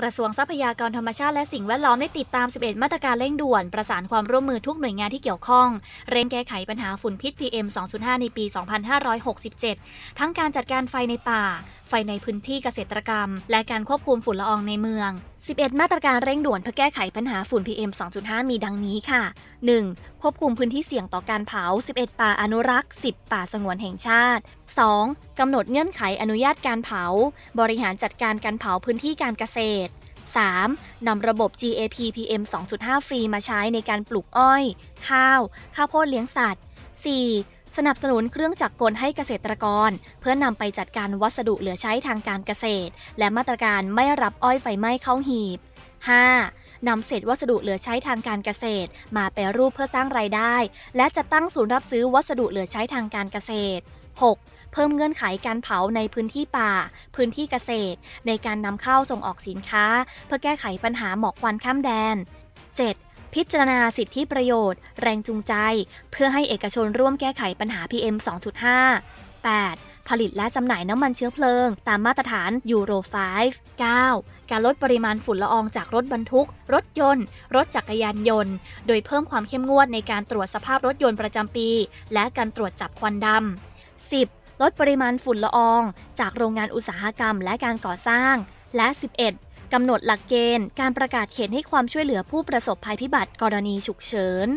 กระทรวงทรัพยากรธรรมชาติและสิ่งแวดล้อมได้ติดตาม 11 มาตรการเร่งด่วน ประสานความร่วมมือทุกหน่วยงานที่เกี่ยวข้อง เร่งแก้ไขปัญหาฝุ่นพิษ PM 2.5 ในปี 2567 ทั้งการจัดการไฟในป่า ไฟในพื้นที่เกษตรกรรม และการควบคุมฝุ่นละอองในเมือง 11 มาตรการเร่งด่วนเพื่อแก้ไขปัญหาฝุ่น PM 2.5 มีดังนี้ค่ะ 1. ควบคุมพื้นที่เสี่ยงต่อการเผา 11 ป่าอนุรักษ์ 10 ป่าสงวนแห่งชาติ 2. กำหนดเงื่อนไขอนุญาตการเผา บริหารจัดการการเผาพื้นที่การเกษตร 3. นำระบบ GAP PM 2.5 ฟรีมาใช้ในการปลูกอ้อย ข้าว ข้าวโพดเลี้ยงสัตว์ 4. สนับสนุนเครื่องจักรกลให้เกษตรกร เพื่อนำไปจัดการวัสดุเหลือใช้ทางการเกษตร และมาตรการไม่รับอ้อยไฟไหม้เข้าหีบ 5. นำเศษวัสดุเหลือใช้ทางการเกษตร มาแปรรูปเพื่อสร้างรายได้ และจะตั้งศูนย์รับซื้อวัสดุเหลือใช้ทางการเกษตร 6. เพิ่มเงื่อนไขการเผาในพื้นที่ป่า พื้นที่เกษตร ในการนำเข้าส่งออกสินค้า เพื่อแก้ไขปัญหาหมอกควันข้ามแดน 7. พิจารณาสิทธิประโยชน์ แรงจูงใจ เพื่อให้เอกชนร่วมแก้ไขปัญหา PM 2.5 8. ผลิตและจำหน่ายน้ำมันเชื้อเพลิง ตามมาตรฐานยูโร 5 9. การลดปริมาณฝุ่นละอองจากรถบรรทุก รถยนต์ รถจักรยานยนต์ โดยเพิ่มความเข้มงวดในการตรวจสภาพรถยนต์ประจำปี และการตรวจจับควันดำ 10. ลดปริมาณฝุ่นละออง จากโรงงานอุตสาหกรรมและการก่อสร้าง และ 11. กำหนดหลักเกณฑ์ การประกาศเขตให้ความช่วยเหลือผู้ประสบภัยพิบัติกรณีฉุกเฉิน